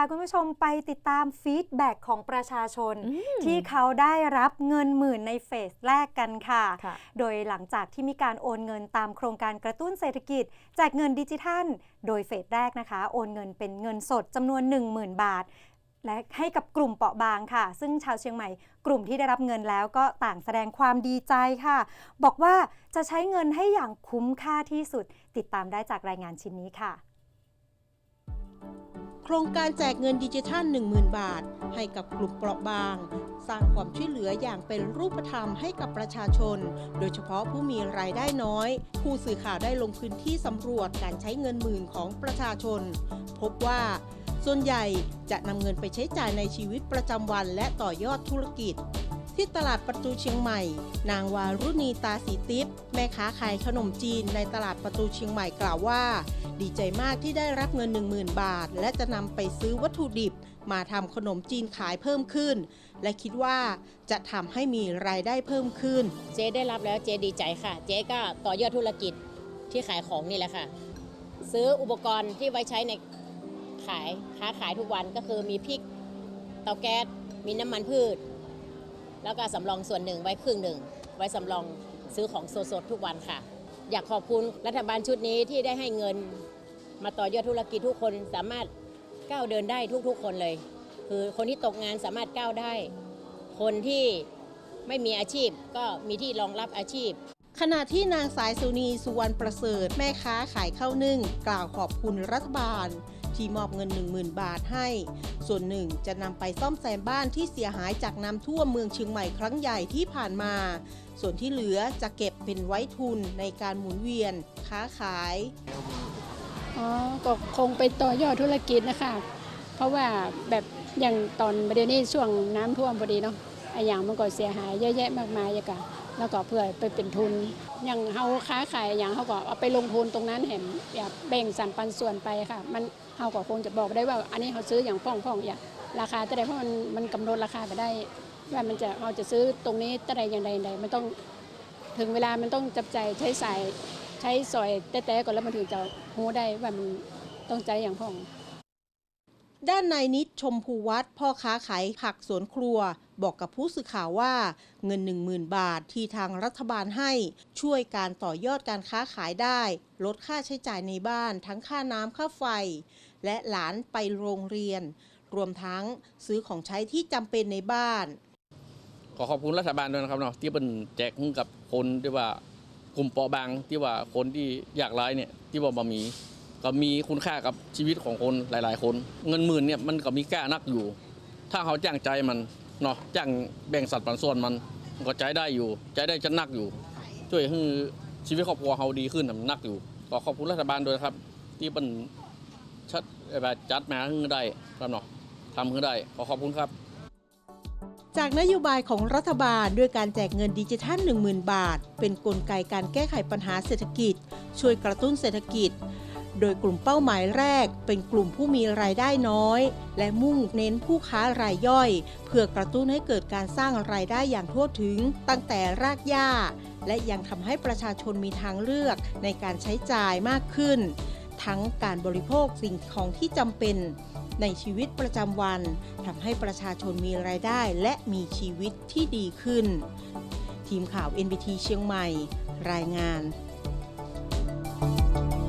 พาคุณผู้ชมไปติดตามฟีดแบ็กของประชาชนอืมที่เขาได้รับเงินหมื่นในเฟสแรกกันค่ะค่ะโดยหลังจากที่มีการโอนเงินตามโครงการกระตุ้นเศรษฐกิจแจกเงินดิจิทัล โดยเฟสแรกนะคะ โอนเงินเป็นเงินสดจำนวน 10,000 บาท และให้กับกลุ่มเปราะบางค่ะ ซึ่งชาวเชียงใหม่กลุ่มที่ได้รับเงินแล้วก็ต่างแสดงความดีใจค่ะ บอกว่าจะใช้เงินให้อย่างคุ้มค่าที่สุด ติดตามได้จากรายงานชิ้นนี้ค่ะ โครงการแจกเงินดิจิทัล 10,000 บาท ให้กับกลุ่มเปราะบาง สร้างความช่วยเหลืออย่างเป็นรูปธรรมให้กับประชาชน โดยเฉพาะผู้มีรายได้น้อย ผู้สื่อข่าวได้ลงพื้นที่สำรวจการใช้เงินหมื่นของประชาชน พบว่าส่วนใหญ่จะนำเงินไปใช้จ่ายในชีวิตประจำวันและต่อยอดธุรกิจ ที่ตลาดประตูเชียงใหม่ นางวารุณีตาสีติปแม่ค้าขายขนมจีนในตลาดประตูเชียงใหม่กล่าวว่า ดีใจมากที่ได้รับเงิน 10,000 บาท และจะนำไปซื้อวัตถุดิบ มาทำขนมจีนขายเพิ่มขึ้น และคิดว่าจะทำให้มีรายได้เพิ่มขึ้น เจ๊ได้รับแล้วเจ๊ดีใจค่ะ เจ๊ก็ต่อยอดธุรกิจที่ขายของนี่แหละค่ะ ซื้ออุปกรณ์ที่ไว้ใช้ในขายค้าขายทุกวันก็คือมีพริกเตาแก๊สมีน้ำมันพืช แล้วก็สำรองส่วนหนึ่งไว้ครึ่งหนึ่ง ไว้สำรองซื้อของสดๆทุกวันค่ะ อยากขอบคุณรัฐบาลชุดนี้ที่ได้ให้เงิน มาต่อยอดธุรกิจทุกคนสามารถก้าวเดินได้ทุกๆ คนเลย คือคนที่ตกงานสามารถก้าวได้ คนที่ไม่มีอาชีพก็มีที่รองรับอาชีพขณะที่นางสายสุนีสุวรรณประเสริฐแม่ค้าขายข้าวนึ่ง กล่าวขอบคุณรัฐบาล ที่มอบเงิน 10,000 บาทให้ ส่วนหนึ่งจะนำไปซ่อมแซมบ้านที่เสียหายจากน้ำท่วมเมืองเชียงใหม่ครั้งใหญ่ที่ผ่านมา ส่วนที่เหลือจะเก็บเป็นไว้ทุนในการหมุนเวียน ค้าขายอ๋อก็คงไปต่อยอดธุรกิจนะคะ เพราะว่าแบบอย่างตอนประเดี๋ยวนี้ช่วงน้ำท่วมพอดีเนาะไอ้อย่างมันก็เสียหายเยอะแยะมากมายอย่างกะแล้วก็เพื่อไปเป็นทุน อย่างเฮาค้าขายอย่างเขาก็เอาไปลงทุนตรงนั้นเห็นแบบแบ่งสรรปันส่วนไปค่ะ มันเฮาก็คงจะบอกได้ว่า อันนี้เขาซื้ออย่างพ่องพ่องอย่างราคาแต่ใดเพราะมันมันกำหนดราคาไปได้ว่ามันจะเราจะซื้อตรงนี้แต่ใดอย่างใดอย่างใดมันต้องถึงเวลามันต้องจับใจใช้สายใช้ซอยแต้ๆก่อนแล้วมันถึงจะหูได้ว่ามันต้องใจอย่างพ่อง ด้านนายนิดชมพูวัฒน์พ่อค้าขายผักสวนครัว บอกกับผู้สื่อข่าวว่าเงิน 10,000 บาทที่ทางรัฐบาลให้ช่วยการต่อยอดการค้าขายได้ ลดค่าใช้จ่ายในบ้านทั้งค่าน้ำค่าไฟ และหลานไปโรงเรียน รวมทั้งซื้อของใช้ที่จำเป็นในบ้าน ขอขอบคุณรัฐบาลด้วยนะครับเนาะที่เป็นแจกให้กับคนที่ว่ากลุ่มเปราะบางที่ว่าคนที่อยากร้เนี่ยที่ว่าบะมีก็มีคุณค่ากับชีวิตของคนหลาย ๆ คน เงินหมื่นเนี่ยมันก็มีค่านักอยู่ ถ้าเขาจ้างใจมัน เนาะจ้างแบ่งสัดปันส่วนมันมันก็ใจได้อยู่ ใจได้จะนักอยู่ ช่วยให้ชีวิตครอบครัวเขาดีขึ้นนะมันนักอยู่ก็ขอบคุณรัฐบาลด้วยครับ ที่เป็นชัดแบบจัดมาให้ได้ครับเนาะทำให้ได้ขอขอบคุณครับจากนโยบายของรัฐบาลด้วยการแจกเงินดิจิทัล 10,000 บาท เป็นนกลไกการแก้ไขปัญหาเศรษฐกิจ ช่วยกระตุ้นเศรษฐกิจ โดยกลุ่มเป้าหมายแรก เป็นกลุ่มผู้มีรายได้น้อย และมุ่งเน้นผู้ค้ารายย่อย เพื่อกระตุ้นให้เกิดการสร้างรายได้อย่างทั่วถึงตั้งแต่รากหญ้า และยังทำให้ประชาชนมีทางเลือกในการใช้จ่ายมากขึ้น ทั้งการบริโภคสิ่งของที่จำเป็นในชีวิตประจำวันทำให้ประชาชนมีรายได้และมีชีวิตที่ดีขึ้น ทีมข่าว NBT เชียงใหม่ รายงาน